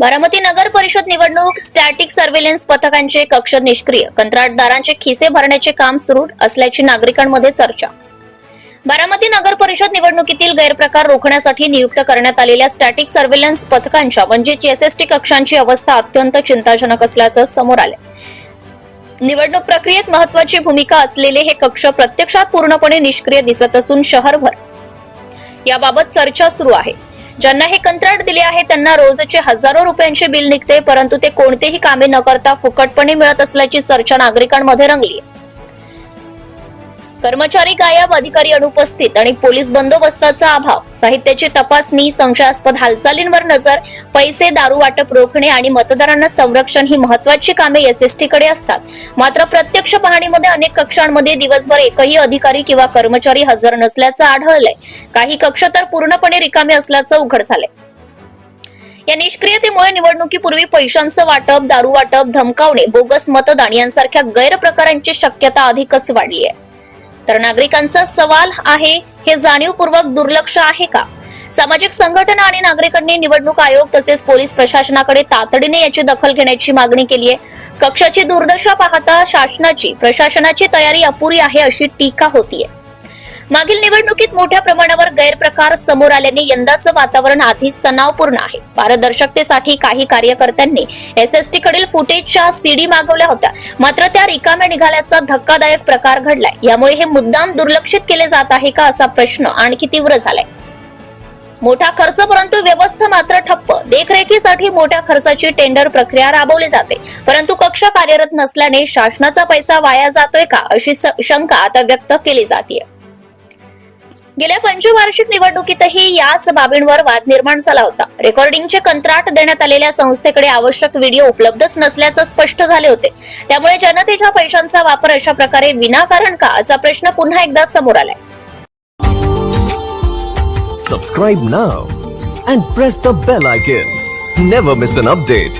बारामती नगर परिषद निवडणूक static surveillance पथकांचे कक्ष निष्क्रिय कंत्राटदारांचे खिसे भरण्याचे काम सुरू असल्याची नागरिकांमध्ये चर्चा. बारामती नगर परिषद निवडणुकीतील गैरप्रकार रोखण्यासाठी नियुक्त करण्यात आलेल्या स्टॅटिक सर्व्हेलन्स पथकांच्या म्हणजेच एसएसटी कक्षांची अवस्था अत्यंत चिंताजनक असल्याचं समोर आलं निवडणूक प्रक्रियेत महत्वाची भूमिका असलेले हे कक्ष प्रत्यक्षात पूर्णपणे निष्क्रिय दिसत असून शहरभर. याबाबत चर्चा सुरू आहे. ज्यांना हे कंत्राट दिले आहे त्यांना रोजचे हजारो रुपयांचे बिल निघते परंतु ते कोणतेही कामे न करता फुकटपणे मिळत असल्याची चर्चा नागरिकांमध्ये रंगली कर्मचारी गायब अधिकारी अनुपस्थित आणि पोलीस बंदोबस्ताचा अभाव. साहित्याची तपासणी संशयास्पद हालचालींवर नजर पैसे दारू वाटप रोखणे आणि मतदारांना संरक्षण ही महत्वाची कामे एसएसटी कडे असतात. मात्र प्रत्यक्ष पाहणीमध्ये अनेक कक्षांमध्ये दिवसभर एकही अधिकारी किंवा कर्मचारी हजर नसल्याचं आढळलंय. काही कक्ष तर पूर्णपणे रिकामे असल्याचं उघड झालंय. या निष्क्रियतेमुळे निवडणुकीपूर्वी पैशांचं वाटप दारू वाटप धमकावणे बोगस मतदान यांसारख्या गैरप्रकारांची शक्यता अधिकच वाढली आहे तर नागरिकांचा सवाल आहे हे जाणीवपूर्वक दुर्लक्ष आहे का? सामाजिक संघटना आणि नागरिकांनी निवडणूक आयोग तसेच पोलीस प्रशासनाकडे तातडीने याची दखल घेण्याची मागणी केली आहे. कक्षाची दुर्दशा पाहता शासनाची प्रशासनाची तयारी अपुरी आहे अशी टीका होतीये. मागील निवडणुकीत मोठ्या प्रमाणावर गैरप्रकार समोर आल्याने यंदाचं वातावरण आधीच तणावपूर्ण आहे. पारदर्शकतेसाठी काही कार्यकर्त्यांनी एसएसटी कडील फुटेजच्या सीडी मागवल्या होत्या. मात्र त्या रिकाम्या निघाल्याचा धक्कादायक प्रकार घडलाय. यामुळे हे मुद्दाम दुर्लक्षित केले जात आहे का असा प्रश्न आणखी तीव्र झालाय. मोठा खर्च परंतु व्यवस्था मात्र ठप्प. देखरेखीसाठी मोठ्या खर्चाची टेंडर प्रक्रिया राबवली जाते. परंतु कक्ष कार्यरत नसल्याने शासनाचा पैसा वाया जातोय का अशी शंका आता व्यक्त केली जाते गेल्या पंचवार्षिक निवडणुकीतही याच बाबींवर वाद निर्माण झाला होता. रेकॉर्डिंगचे कंत्राट देण्यात आलेल्या संस्थेकडे आवश्यक व्हिडिओ उपलब्धच नसल्याचं स्पष्ट झाले होते. त्यामुळे जनतेच्या पैशांचा वापर अशा प्रकारे विनाकारण का असा प्रश्न पुन्हा एकदा समोर आलाय. Subscribe now and press the bell icon never miss an update